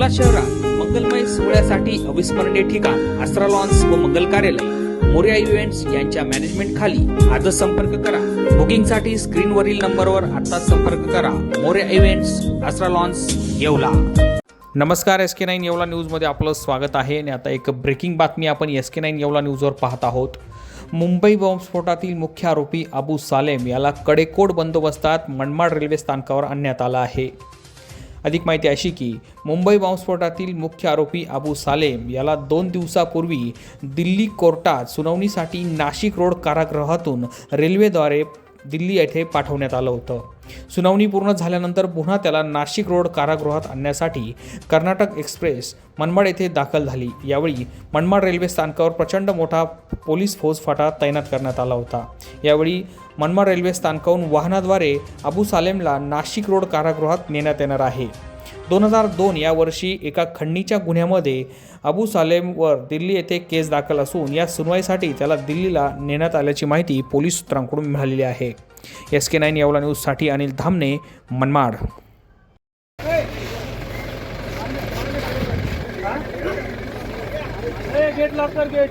येवला शहरात मंगलमय सोहळ्यासाठी अविस्मरणीय ठिकाण आस्त्रा लॉन्स व मंगल कार्यालय. मोर्या इव्हेंट्स यांच्या मॅनेजमेंट खाली आजच संपर्क करा. बुकिंगसाठी स्क्रीनवरील नंबरवर आत्ताच संपर्क करा. Maurya events Astra lawns Yeola. नमस्कार एस के नाईन येवला न्यूजमध्ये आपलं स्वागत आहे. आणि आता एक ब्रेकिंग बातमी आपण एस के नाईन येवला न्यूजवर पाहत आहोत. मुंबई बॉम्बस्फोटातील मुख्य आरोपी अबू सालेम याला कडेकोट बंदोबस्तात मनमाड रेल्वे स्थानकावर आणण्यात आला आहे. अधिक माहिती अशी की मुंबई बॉम्बस्फोटातील मुख्य आरोपी अबू सालेम याला दोन दिवसापूर्वी दिल्ली कोर्टात सुनावणीसाठी नाशिक रोड कारागृहातून रेल्वेद्वारे दिल्ली येथे पाठवण्यात आलं होतं. सुनावणी पूर्ण झाल्यानंतर पुन्हा त्याला नाशिक रोड कारागृहात आणण्यासाठी कर्नाटक एक्सप्रेस मनमाड येथे दाखल झाली. यावेळी मनमाड रेल्वे स्थानकावर प्रचंड मोठा पोलीस फौजफाटा तैनात करण्यात आला होता. यावेळी मनमाड रेल्वे स्थानकाहून वाहनाद्वारे अबू सालेमला नाशिक रोड कारागृहात नेण्यात येणार आहे. दोन हजार दोन या वर्षी एका खंडणीच्या गुन्ह्यामध्ये अबू सालेमवर दिल्ली येथे केस दाखल असून या सुनवाईसाठी त्याला दिल्लीला नेण्यात आल्याची माहिती पोलीस सूत्रांकडून मिळालेली आहे. एस के नाईन यावला न्यूजसाठी अनिल धामणे मनमाड. गेट लॉक कर गेट.